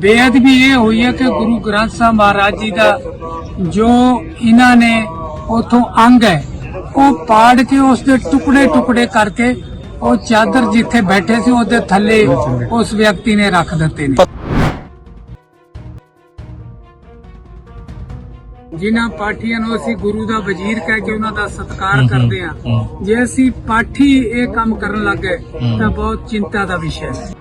ਬੇਅਦਬੀ ਇਹ ਹੋਈ ਹੈ ਕਿ ਗੁਰੂ ਗ੍ਰੰਥ ਸਾਹਿਬ ਮਹਾਰਾਜ ਜੀ ਦਾ ਜੋ ਇਹਨਾਂ ਨੇ ਉਥੋਂ ਅੰਗ ਹੈ ਉਹ ਪਾੜ ਕੇ ਉਸ ਦੇ ਟੁਕੜੇ ਟੁਕੜੇ ਕਰਕੇ ਉਹ ਚਾਦਰ ਜਿੱਥੇ ਬੈਠੇ ਸੀ ਉਹਦੇ ਥੱਲੇ ਉਸ ਵਿਅਕਤੀ ਨੇ ਰੱਖ ਦਿੱਤੇ ਨੇ। ਜਿਨ੍ਹਾਂ ਪਾਠੀਆਂ ਨੂੰ ਅਸੀਂ ਗੁਰੂ ਦਾ ਵਜ਼ੀਰ ਕਹਿ ਕੇ ਉਹਨਾਂ ਦਾ ਸਤਿਕਾਰ ਕਰਦੇ ਹਾਂ। ਜੇ ਅਸੀਂ ਪਾਠੀ ਇਹ ਕੰਮ ਕਰਨ ਲੱਗੇ ਤਾਂ ਬਹੁਤ ਚਿੰਤਾ ਦਾ ਵਿਸ਼ਾ ਹੈ।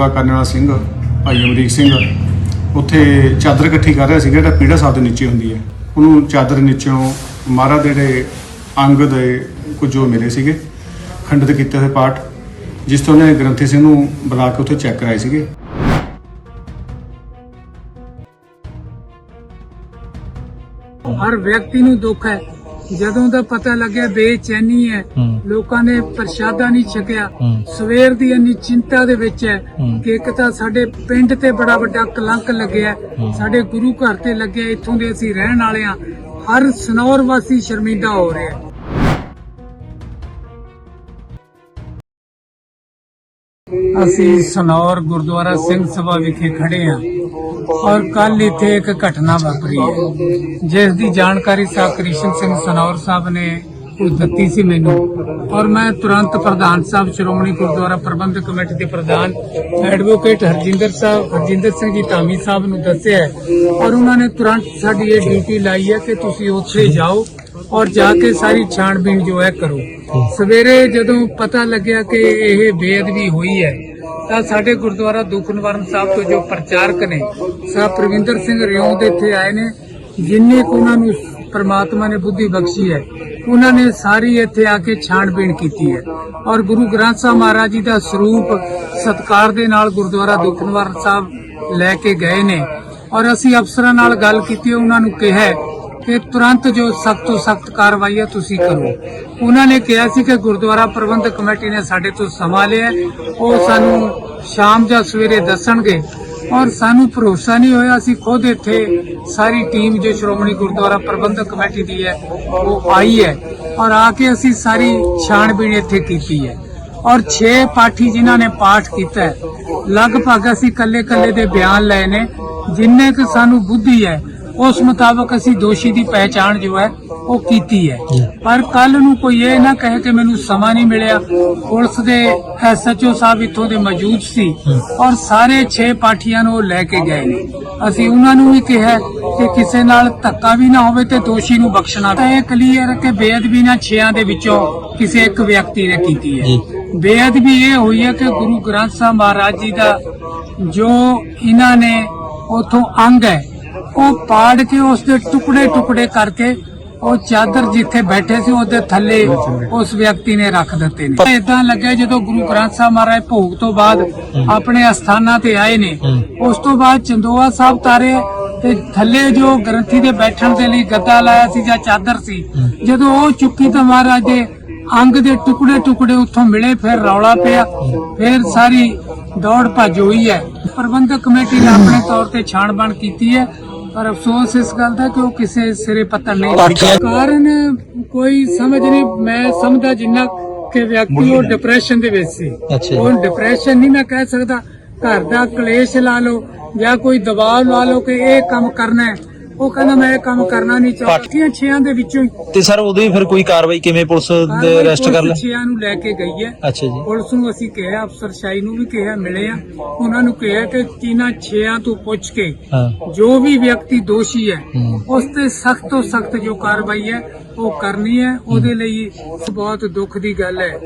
ਸੇਵਾ ਕਰਨ ਵਾਲਾ ਸਿੰਘ, ਭਾਈ ਅਮਰੀਕ ਸਿੰਘ। ਉੱਥੇ ਚਾਦਰ ਇਕੱਠੀ ਕਰ ਰਿਹਾ ਸੀ, ਜਿਹੜਾ ਪੀੜਾ ਸਾਹਿਬ ਦੇ ਨੀਚੇ ਹੁੰਦੀ ਹੈ। ਉਹਨੂੰ ਚਾਦਰ ਨੀਚੋਂ ਮਹਾਰਾਜ ਦੇ ਜਿਹੜੇ ਅੰਗ ਦੇ ਕੁਝ ਜੋ ਮਿਲੇ ਸੀਗੇ, ਖੰਡਿਤ ਕੀਤੇ ਹੋਏ ਪਾਠ, ਜਿਸ ਤੋਂ ਉਹਨੇ ਗ੍ਰੰਥੀ ਸਿੰਘ ਨੂੰ ਬੁਲਾ ਕੇ ਉੱਥੇ ਚੈੱਕ ਕਰਾਏ ਸੀਗੇ। ਹਰ ਵਿਅਕਤੀ ਨੂੰ ਦੁੱਖ ਹੈ। ਜਦੋਂ ਦਾ ਪਤਾ ਲੱਗਿਆ ਬੇਚੈਨੀ ਹੈ ਲੋਕਾਂ ਨੇ ਪ੍ਰਸ਼ਾਦਾ ਨਹੀਂ ਛਕਿਆ। ਸਵੇਰ ਦੀ ਇੰਨੀ ਚਿੰਤਾ ਦੇ ਵਿੱਚ ਹੈ ਕਿ ਇੱਕ ਤਾਂ ਸਾਡੇ ਪਿੰਡ ਤੇ ਬੜਾ ਵੱਡਾ ਕਲੰਕ ਲੱਗਿਆ ਸਾਡੇ ਗੁਰੂ ਘਰ ਤੇ ਲੱਗਿਆ ਇੱਥੋਂ ਦੇ ਅਸੀਂ ਰਹਿਣ ਵਾਲੇ ਆ ਹਰ ਸਨੌਰ ਵਾਸੀ ਸ਼ਰਮਿੰਦਾ ਹੋ ਰਿਹਾ ਅਸੀਂ ਸਨੌਰ ਗੁਰਦੁਆਰਾ ਸਿੰਘ ਸਭਾ ਵਿਖੇ ਖੜੇ ਹਾਂ ਔਰ ਕੱਲ ਇੱਥੇ ਇੱਕ ਘਟਨਾ ਵਾਪਰੀ ਹੈ, ਜਿਸ ਦੀ ਜਾਣਕਾਰੀ ਸਾਹਿਬ ਕ੍ਰਿਸ਼ਨ ਸਿੰਘ ਸਨੌਰ ਸਾਹਿਬ ਨੇ ਉਹ ਦਿੱਤੀ ਸੀ ਮੈਨੂੰ ਔਰ ਮੈਂ ਤੁਰੰਤ ਪ੍ਰਧਾਨ ਸਾਹਿਬ ਸ਼੍ਰੋਮਣੀ ਗੁਰਦੁਆਰਾ ਪ੍ਰਬੰਧਕ ਕਮੇਟੀ ਦੇ ਪ੍ਰਧਾਨ ਐਡਵੋਕੇਟ ਹਰਜਿੰਦਰ ਸਾਹਿਬ, ਹਰਜਿੰਦਰ ਸਿੰਘ ਜੀ ਧਾਮੀ ਸਾਹਿਬ ਨੂੰ ਦੱਸਿਆ ਔਰ ਉਹਨਾਂ ਨੇ ਤੁਰੰਤ ਸਾਡੀ ਇਹ ਡਿਊਟੀ ਲਾਈ ਹੈ ਕਿ ਤੁਸੀਂ ਉੱਥੇ ਜਾਓ ਔਰ ਜਾ ਕੇ ਸਾਰੀ ਛਾਣਬੀਣ ਜੋ ਹੈ ਕਰੋ। ਸਵੇਰੇ ਜਦੋਂ ਪਤਾ ਲੱਗਿਆ ਕਿ ਇਹ ਬੇਅਦਬੀ ਹੋਈ ਹੈ ਤਾਂ ਸਾਡੇ ਗੁਰਦੁਆਰਾ ਦੁੱਖ ਸਾਹਿਬ ਤੋਂ ਜੋ ਪ੍ਰਚਾਰਕ ਨੇ, ਸਾਹਿਬ ਪ੍ਰਵਿੰਦਰ ਸਿੰਘ ਰਿਉਂ ਦੇ ਇੱਥੇ ਆਏ ਨੇ, ਜਿੰਨੇ ਕੁ ਉਹਨਾਂ ਨੂੰ ਪ੍ਰਮਾਤਮਾ ਨੇ ਬੁੱਧੀ ਬਖਸ਼ੀ ਹੈ, ਉਹਨਾਂ ਨੇ ਸਾਰੀ ਇੱਥੇ ਆ ਕੇ ਛਾਣਬੀਣ ਕੀਤੀ ਹੈ। ਔਰ ਗੁਰੂ ਗ੍ਰੰਥ ਸਾਹਿਬ ਮਹਾਰਾਜ ਜੀ ਦਾ ਸਰੂਪ ਸਤਕਾਰ ਦੇ ਨਾਲ ਗੁਰਦੁਆਰਾ ਦੁੱਖ ਨਿਵਾਰਨ ਸਾਹਿਬ ਲੈ ਕੇ ਗਏ ਨੇ। ਔਰ ਅਸੀਂ ਅਫਸਰਾਂ ਨਾਲ ਗੱਲ ਕੀਤੀ, ਉਹਨਾਂ ਨੂੰ ਕਿਹਾ ਹੈ ਤੁਰੰਤ ਜੋ ਸਖਤ ਤੋਂ ਸਖਤ ਕਾਰਵਾਈ ਹੈ ਤੁਸੀਂ ਕਰੋ। ਉਹਨਾਂ ਨੇ ਕਿਹਾ ਸੀ ਕਿ ਗੁਰਦੁਆਰਾ ਪ੍ਰਬੰਧਕ ਕਮੇਟੀ ਨੇ ਸਾਡੇ ਤੋਂ ਸਮਾਂ ਲਿਆ ਉਹ ਸਾਨੂੰ ਸ਼ਾਮ ਜਾਂ ਸਵੇਰੇ ਦੱਸਣਗੇ। ਔਰ ਸਾਨੂੰ ਭਰੋਸਾ ਨਹੀਂ ਹੋਇਆ, ਅਸੀਂ ਖੁਦ ਇੱਥੇ ਸਾਰੀ ਟੀਮ ਜੋ ਸ਼੍ਰੋਮਣੀ ਗੁਰਦੁਆਰਾ ਪ੍ਰਬੰਧਕ ਕਮੇਟੀ ਦੀ ਹੈ, ਉਹ ਆਈ ਹੈ। ਔਰ ਆ ਕੇ ਅਸੀਂ ਸਾਰੀ ਛਾਣਬੀਣ ਇੱਥੇ ਕੀਤੀ ਹੈ। ਔਰ 6 ਪਾਠੀ ਜਿਨ੍ਹਾਂ ਨੇ ਪਾਠ ਕੀਤਾ ਲਗਭਗ ਅਸੀਂ ਕੱਲੇ ਕੱਲੇ ਦੇ ਬਿਆਨ ਲਏ ਨੇ। ਜਿੰਨੇ ਕਿ ਸਾਨੂੰ ਬੁੱਧੀ ਹੈ ਉਸ ਮੁਤਾਬਕ ਅਸੀਂ ਦੋਸ਼ੀ ਦੀ ਪਹਿਚਾਣ ਜੋ ਹੈ, ਉਹ ਕੀਤੀ ਹੈ। ਪਰ ਕੱਲ ਨੂੰ ਕੋਈ ਇਹ ਨਾ ਕਹੇ ਕਿ ਮੈਨੂੰ ਸਮਾਂ ਨਹੀਂ ਮਿਲਿਆ। ਪੁਲਿਸ ਦੇ ਐਸਐਚਓ ਸਾਹਿਬ ਇੱਥੋਂ ਦੇ ਮੌਜੂਦ ਸੀ ਔਰ ਸਾਰੇ 6 ਪਾਠੀਆਂ ਨੂੰ ਲੈ ਕੇ ਗਏ ਨੇ। ਅਸੀਂ ਉਹਨਾਂ ਨੂੰ ਵੀ ਕਿਹਾ ਕਿ ਕਿਸੇ ਨਾਲ ਧੱਕਾ ਵੀ ਨਾ ਹੋਵੇ ਤੇ ਦੋਸ਼ੀ ਨੂੰ ਬਖਸ਼ਣਾ। ਤਾਂ ਇਹ ਕਲੀਅਰ ਕਿ ਬੇਅਦਬੀ ਨਾ 6 ਦੇ ਵਿੱਚੋਂ ਕਿਸੇ ਇੱਕ ਵਿਅਕਤੀ ਨੇ ਕੀਤੀ ਹੈ। ਬੇਅਦਬੀ ਇਹ ਹੋਈ ਹੈ ਕਿ ਗੁਰੂ ਗ੍ਰੰਥ ਸਾਹਿਬ ਮਹਾਰਾਜ ਜੀ ਦਾ ਜੋ ਇਹਨਾਂ ਨੇ ਉਥੋਂ ਅੰਗ ਹੈ ਉਹ ਪਾੜ ਕੇ ਉਸ ਦੇ ਟੁਕੜੇ ਟੁਕੜੇ ਕਰਕੇ ਉਹ ਚਾਦਰ ਜਿੱਥੇ ਬੈਠੇ ਸੀ ਉਹਦੇ ਥੱਲੇ ਉਸ ਵਿਅਕਤੀ ਨੇ ਰੱਖ ਦਿੱਤੇ ਨੇ। ਇਦਾਂ ਲੱਗਿਆ ਜਦੋਂ ਗੁਰੂ ਗ੍ਰੰਥ ਸਾਹਿਬ ਮਹਾਰਾਜ ਭੋਗ ਤੋਂ ਬਾਅਦ ਆਪਣੇ ਅਸਥਾਨਾਂ ਤੇ ਆਏ ਨੇ। ਉਸ ਤੋਂ ਬਾਅਦ ਚੰਦੋਆ ਸਾਹਿਬ ਤਾਰੇ ਤੇ ਥੱਲੇ ਜੋ ਗ੍ਰੰਥੀ ਦੇ ਬੈਠਣ ਦੇ ਲਈ ਗੱਦਾ ਲਾਇਆ ਸੀ ਜਾਂ ਚਾਦਰ ਸੀ ਜਦੋਂ ਉਹ ਚੁੱਕੀ ਤਾਂ ਮਹਾਰਾਜ ਦੇ ਅੰਗ ਦੇ ਟੁਕੜੇ ਟੁਕੜੇ ਉੱਥੋਂ ਮਿਲੇ ਫਿਰ ਰੌਲਾ ਪਿਆ ਫਿਰ ਸਾਰੀ ਦੌੜ ਭੱਜ ਹੋਈ ਹੈ। ਪ੍ਰਬੰਧਕ ਕਮੇਟੀ ਨੇ ਆਪਣੇ ਤੌਰ ਤੇ ਛਾਣਬਣ ਕੀਤੀ ਹੈ। ਪਰ ਅਫਸੋਸ ਇਸ ਗੱਲ ਦਾ ਕਿ ਉਹ ਕਿਸੇ ਸਿਰੇ ਪੱਤਰ ਨਹੀਂ ਕਾਰਨ ਕੋਈ ਸਮਝ ਨਹੀਂ ਮੈਂ ਸਮਝਦਾ ਜਿੰਨਾ ਕਿ ਵਿਅਕਤੀ ਉਹ ਡਿਪਰੈਸ਼ਨ ਦੇ ਵਿੱਚ ਸੀ। ਉਹ ਡਿਪਰੈਸ਼ਨ ਨਹੀਂ ਮੈਂ ਕਹਿ ਸਕਦਾ। ਘਰ ਦਾ ਕਲੇਸ਼ ਲਾ ਲਓ ਜਾਂ ਕੋਈ ਦਬਾਅ ਲਾ ਲਓ ਕਿ ਇਹ ਕੰਮ ਕਰਨਾ ਹੈ। ਉਹ ਕਹਿੰਦਾ ਮੈਂ ਇਹ ਕੰਮ ਕਰਨਾ ਨਹੀਂ ਚਾਹੁੰਦਾ। ਛਿਆਂ ਦੇ ਵਿੱਚੋਂ ਹੀ ਤੇ ਸਰ ਉਦੋਂ ਹੀ ਫਿਰ ਕੋਈ ਕਾਰਵਾਈ ਕਿਵੇਂ ਪੁਲਿਸ ਦੇ ਅਰੈਸਟ ਕਰ ਲਿਆ ਛਿਆਂ ਨੂੰ ਲੈ ਕੇ ਗਈ ਹੈ। ਅੱਛਾ ਜੀ। ਪੁਲਿਸ ਨੂੰ ਅਸੀਂ ਕਿਹਾ ਅਫਸਰ ਸ਼ਾਹੀ ਨੂੰ ਵੀ ਕਿਹਾ ਮਿਲੇ ਆ। ਉਹਨਾਂ ਨੂੰ ਕਿਹਾ ਕਿ ਚੀਨਾ ਛਿਆਂ ਤੋਂ ਪੁੱਛ ਕੇ ਹਾਂ। ਜੋ ਵੀ ਵਿਅਕਤੀ ਦੋਸ਼ੀ ਹੈ ਹੂੰ। ਉਸ ਤੇ ਸਖਤ ਤੋਂ ਸਖਤ ਜੋ ਕਾਰਵਾਈ ਹੈ ਉਹ ਕਰਨੀ ਹੈ। ਉਹਦੇ ਲਈ ਬਹੁਤ ਦੁੱਖ ਦੀ ਗੱਲ ਹੈ।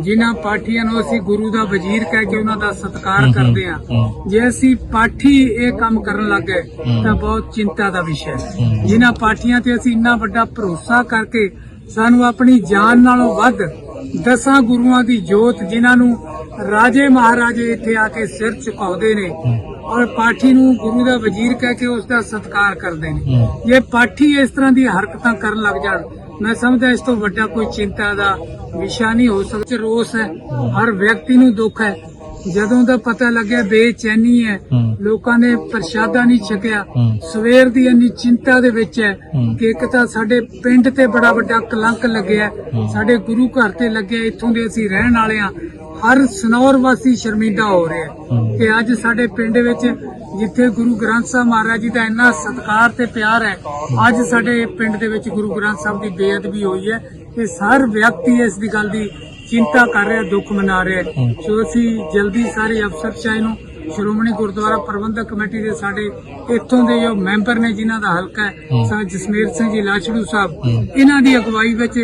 ਜਿਨ੍ਹਾਂ ਪਾਠੀਆਂ ਨੂੰ ਅਸੀਂ ਗੁਰੂ ਦਾ ਵਜ਼ੀਰ ਕਹਿ ਕੇ ਉਹਨਾਂ ਦਾ ਸਤਿਕਾਰ ਕਰਦੇ ਹਾਂ ਹੂੰ। ਜੇ ਅਸੀਂ ਪਾਠੀ ਇਹ ਕੰਮ ਕਰਨ ਲੱਗੇ ਤਾਂ ਬਹੁਤ ਚਿੰਤਾ ਦਾ ਵਿਸ਼ਾ ਹੈ। ਜਿਨ੍ਹਾਂ ਪਾਠੀਆਂ ਤੇ ਅਸੀਂ ਇੰਨਾ ਵੱਡਾ ਭਰੋਸਾ ਕਰਕੇ ਸਾਨੂੰ ਆਪਣੀ ਜਾਨ ਨਾਲੋਂ ਵੱਧ ਦਸਾਂ ਗੁਰੂਆਂ ਦੀ ਜੋਤ ਜਿਨ੍ਹਾਂ ਨੂੰ ਰਾਜੇ ਮਹਾਰਾਜੇ ਇੱਥੇ ਆ ਕੇ ਸਿਰ ਝੁਕਾਉਂਦੇ ਨੇ ਔਰ ਪਾਠੀ ਨੂੰ ਗੁਰੂ ਦਾ ਵਜ਼ੀਰ ਕਹਿ ਕੇ ਉਸ ਦਾ ਸਤਿਕਾਰ ਕਰਦੇ ਨੇ। ਜੇ ਪਾਠੀ ਇਸ ਤਰ੍ਹਾਂ ਦੀ ਹਰਕਤਾਂ ਕਰਨ ਲੱਗ ਜਾਣ ਮੈਂ ਸਮਝਦਾ ਇਸ ਤੋਂ ਵੱਡਾ ਕੋਈ ਚਿੰਤਾ ਦਾ ਵਿਸ਼ਾ ਨਹੀਂ ਹੋ ਸਕਦਾ ਰੋਸ ਹੈ ਹਰ ਵਿਅਕਤੀ ਨੂੰ ਦੁੱਖ ਹੈ ਜਦੋਂ ਦਾ ਪਤਾ ਲੱਗਿਆ ਬੇਚੈਨੀ ਹੈ। ਲੋਕਾਂ ਨੇ ਪ੍ਰਸ਼ਾਦਾ ਨਹੀਂ ਛਕਿਆ। ਸਵੇਰ ਦੀ ਇੰਨੀ ਚਿੰਤਾ ਦੇ ਵਿੱਚ ਹੈ। ਕਿ ਇੱਕ ਤਾਂ ਸਾਡੇ ਪਿੰਡ ਤੇ ਬੜਾ ਵੱਡਾ ਕਲੰਕ ਲੱਗਿਆ ਸਾਡੇ ਗੁਰੂ ਘਰ ਤੇ ਲੱਗਿਆ ਇੱਥੋਂ ਦੇ ਅਸੀਂ ਰਹਿਣ ਵਾਲੇ ਆ ਹਰ ਸਨੌਰ ਵਾਸੀ ਸ਼ਰਮਿੰਦਾ ਹੋ ਰਿਹਾ ਕਿ ਅੱਜ ਸਾਡੇ ਪਿੰਡ ਵਿੱਚ ਜਿੱਥੇ ਗੁਰੂ ਗ੍ਰੰਥ ਸਾਹਿਬ ਮਹਾਰਾਜ ਜੀ ਦਾ ਇੰਨਾ ਸਤਿਕਾਰ ਤੇ ਪਿਆਰ ਹੈ ਅੱਜ ਸਾਡੇ ਪਿੰਡ ਦੇ ਵਿੱਚ ਗੁਰੂ ਗ੍ਰੰਥ ਸਾਹਿਬ ਦੀ ਬੇਅਦਬੀ ਹੋਈ ਹੈ ਤੇ ਹਰ ਵਿਅਕਤੀ ਇਸ ਦੀ ਗੱਲ ਦੀ ਚਿੰਤਾ ਕਰ ਰਿਹਾ ਦੁੱਖ ਮਨਾ ਰਿਹਾ। ਸੋ ਅਸੀਂ ਜਲਦੀ ਸਾਰੇ ਅਫਸਰਸ਼ਾਹੀ ਨੂੰ ਸ਼੍ਰੋਮਣੀ ਗੁਰਦੁਆਰਾ ਪ੍ਰਬੰਧਕ ਕਮੇਟੀ ਦੇ ਸਾਡੇ ਇੱਥੋਂ ਦੇ ਜੋ ਮੈਂਬਰ ਨੇ ਜਿਨ੍ਹਾਂ ਦਾ ਹਲਕਾ ਹੈ ਸਰ ਜਸਮੀਰ ਸਿੰਘ ਜੀ ਲਾਛੜੂ ਸਾਹਿਬ ਇਹਨਾਂ ਦੀ ਅਗਵਾਈ ਵਿੱਚ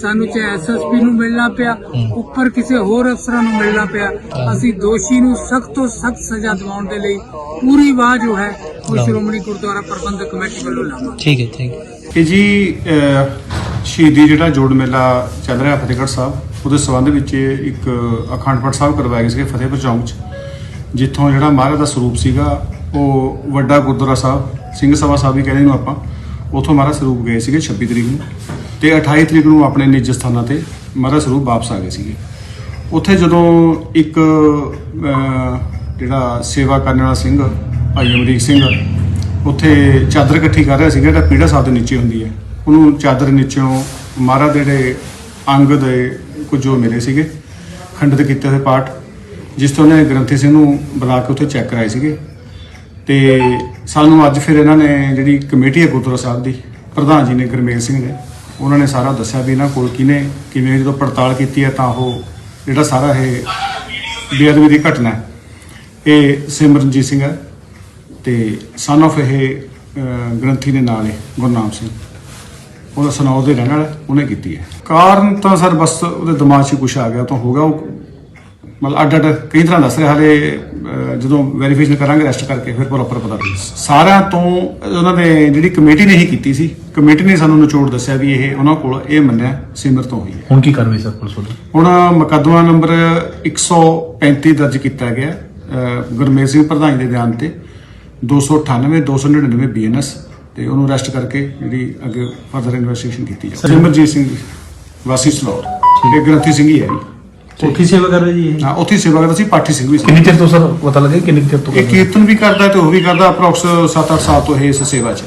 ਸਾਨੂੰ ਚਾਹੇ ਐਸਐਸਪੀ ਨੂੰ ਮਿਲਣਾ ਪਿਆ ਉੱਪਰ ਕਿਸੇ ਹੋਰ ਅਫਸਰਾਂ ਨੂੰ ਮਿਲਣਾ ਪਿਆ ਅਸੀਂ ਦੋਸ਼ੀ ਨੂੰ ਸਖਤ ਤੋਂ ਸਖਤ ਸਜ਼ਾ ਦਿਵਾਉਣ ਦੇ ਲਈ ਪੂਰੀ ਆਵਾਜ਼ ਜੋ ਹੈ ਉਹ ਸ਼੍ਰੋਮਣੀ ਗੁਰਦੁਆਰਾ ਪ੍ਰਬੰਧਕ ਕਮੇਟੀ ਵੱਲੋਂ ਲਾਵਾਂਗੇ। ਠੀਕ ਹੈ ਠੀਕ ਹੈ। ਇਹ ਜੀ ਸ਼ਹੀਦੀ ਜਿਹੜਾ ਜੋੜ ਮੇਲਾ ਚੱਲ ਰਿਹਾ ਫਤਿਹਗੜ੍ਹ ਸਾਹਿਬ ਉਹਦੇ ਸੰਬੰਧ ਵਿੱਚ ਇੱਕ ਅਖੰਡ ਪਾਠ ਸਾਹਿਬ ਕਰਵਾਏ ਗਏ ਸੀਗੇ ਫਤਿਹਪੁਰ ਚੌਂਕ 'ਚ, ਜਿੱਥੋਂ ਜਿਹੜਾ ਮਹਾਰਾਜ ਦਾ ਸਰੂਪ ਸੀਗਾ, ਉਹ ਵੱਡਾ ਗੁਰਦੁਆਰਾ ਸਾਹਿਬ, ਸਿੰਘ ਸਭਾ ਸਾਹਿਬ ਵੀ ਕਹਿੰਦੇ ਨੂੰ ਆਪਾਂ, ਉਥੋਂ ਮਹਾਰਾਜ ਸਰੂਪ ਗਏ ਸੀਗੇ 26 ਤਰੀਕ ਨੂੰ ਤੇ 28 ਤਰੀਕ ਨੂੰ ਆਪਣੇ ਨਿੱਜ ਸਥਾਨਾਂ ਤੇ ਮਹਾਰਾਜ ਸਰੂਪ ਵਾਪਸ ਆ ਗਏ ਸੀਗੇ। ਉੱਥੇ ਜਦੋਂ ਇੱਕ ਜਿਹੜਾ ਸੇਵਾ ਕਰਨ ਵਾਲਾ ਸਿੰਘ, ਭਾਈ ਅਮਰੀਕ ਸਿੰਘ, ਉੱਥੇ ਚਾਦਰ ਇਕੱਠੀ ਕਰ ਰਿਹਾ ਸੀਗਾ, ਜਿਹੜਾ ਪੀੜਾ ਸਾਹਿਬ ਦੇ ਨੀਚੇ ਹੁੰਦੀ ਹੈ। ਉਹਨੂੰ ਚਾਦਰ ਨੀਚੋਂ ਮਹਾਰਾਜ ਦੇ ਜਿਹੜੇ ਅੰਗ ਦੇ ਕੁਝ ਉਹ ਮਿਲੇ ਸੀਗੇ, ਖੰਡਿਤ ਕੀਤੇ ਹੋਏ ਪਾਠ, ਜਿਸ ਤੋਂ ਉਹਨੇ ਗ੍ਰੰਥੀ ਸਿੰਘ ਨੂੰ ਬੁਲਾ ਕੇ ਉੱਥੇ ਚੈੱਕ ਕਰਾਏ ਸੀਗੇ। ਤੇ ਸਾਨੂੰ ਅੱਜ ਫਿਰ ਇਹਨਾਂ ਨੇ ਜਿਹੜੀ ਕਮੇਟੀ ਹੈ ਗੁਰਦੁਆਰਾ ਸਾਹਿਬ ਦੀ, ਪ੍ਰਧਾਨ ਜੀ ਨੇ ਗੁਰਮੇਲ ਸਿੰਘ ਨੇ, ਉਹਨਾਂ ਨੇ ਸਾਰਾ ਦੱਸਿਆ ਵੀ ਇਹਨਾਂ ਕੋਲ ਕਿਨੇ ਕਿਵੇਂ ਜਦੋਂ ਪੜਤਾਲ ਕੀਤੀ ਹੈ ਤਾਂ ਉਹ ਜਿਹੜਾ ਸਾਰਾ ਇਹ ਬੇਅਦਬੀ ਦੀ ਘਟਨਾ ਇਹ ਸਿਮਰਨਜੀਤ ਸਿੰਘ ਹੈ ਤੇ ਸਨ of ਇਹ ਗ੍ਰੰਥੀ ਦੇ ਨਾਲ ਹੈ, ਗੁਰਨਾਮ ਸਿੰਘ। ਉਹਦਾ ਸਨੌਰ ਦੇ ਰਹਿਣ ਵਾਲਾ ਉਹਨੇ ਕੀਤੀ ਹੈ। ਕਾਰਨ ਤਾਂ ਸਰ ਬਸ ਉਹਦੇ ਦਿਮਾਗ 'ਚ ਕੁਝ ਆ ਗਿਆ ਤਾਂ ਹੋ ਗਿਆ ਉਹ ਮਤਲਬ ਅੱਡ ਅੱਡ ਕਈ ਤਰ੍ਹਾਂ ਦੱਸ ਰਿਹਾ ਹਾਲੇ ਜਦੋਂ ਵੈਰੀਫਿਕੇਸ਼ਨ ਕਰਾਂਗੇ ਰੈਸਟ ਕਰਕੇ ਫਿਰ ਪ੍ਰੋਪਰ ਪਤਾ ਲੱਗੇ। ਸਾਰਿਆਂ ਤੋਂ ਉਹਨਾਂ ਨੇ ਜਿਹੜੀ ਕਮੇਟੀ ਨੇ ਹੀ ਕੀਤੀ ਸੀ ਕਮੇਟੀ ਨੇ ਸਾਨੂੰ ਨਿਚੋੜ ਦੱਸਿਆ ਵੀ ਇਹ ਉਹਨਾਂ ਕੋਲ ਇਹ ਮੰਨਿਆ ਸਿਮਰ ਤੋਂ ਹੋਈ ਹੈ। ਹੁਣ ਕੀ ਕਾਰਵਾਈ ਸਰ ਪੁਲਿਸ ਵੱਲੋਂ? ਹੁਣ ਮੁਕੱਦਮਾ ਨੰਬਰ 135 ਦਰਜ ਕੀਤਾ ਗਿਆ ਅਹ, ਗੁਰਮੇਲ ਸਿੰਘ ਪ੍ਰਧਾਨ ਦੇ ਬਿਆਨ ਤੇ 298 299 ਬੀਐਨਐਸ ਤੇ ਉਹਨੂੰ ਅਰੈਸਟ ਕਰਕੇ ਜਿਹੜੀ ਅੱਗੇ ਫਰਦਰ ਇਨਵੈਸਟੀਗੇਸ਼ਨ ਕੀਤੀ ਜਾਵੇ ਸਿਮਰਜੀਤ ਸਿੰਘ ਵਾਸੀ ਸਲੌਰ। ਇਹ ਗ੍ਰੰਥੀ ਸਿੰਘ ਹੀ ਹੈ ਜੀ। ਉੱਥੇ ਸੇਵਾ ਕਰ ਰਹੇ ਜੀ ਇਹ? ਹਾਂ ਉੱਥੇ ਸੇਵਾ ਕਰਦਾ ਸੀ ਪਾਠੀ ਸਿੰਘ ਵੀ ਸੀ। ਕਿੰਨੀ ਚਿਰ ਤੋਂ ਸਰ ਪਤਾ ਲੱਗੇ ਕਿੰਨੀ ਚਿਰ ਤੋਂ ਇਹ ਕੀਰਤਨ ਵੀ ਕਰਦਾ ਤੇ ਉਹ ਵੀ ਕਰਦਾ ਅਪਰੋਕਸ 7-8 ਸਾਲ ਤੋਂ ਇਹ ਇਸ ਸੇਵਾ 'ਚ।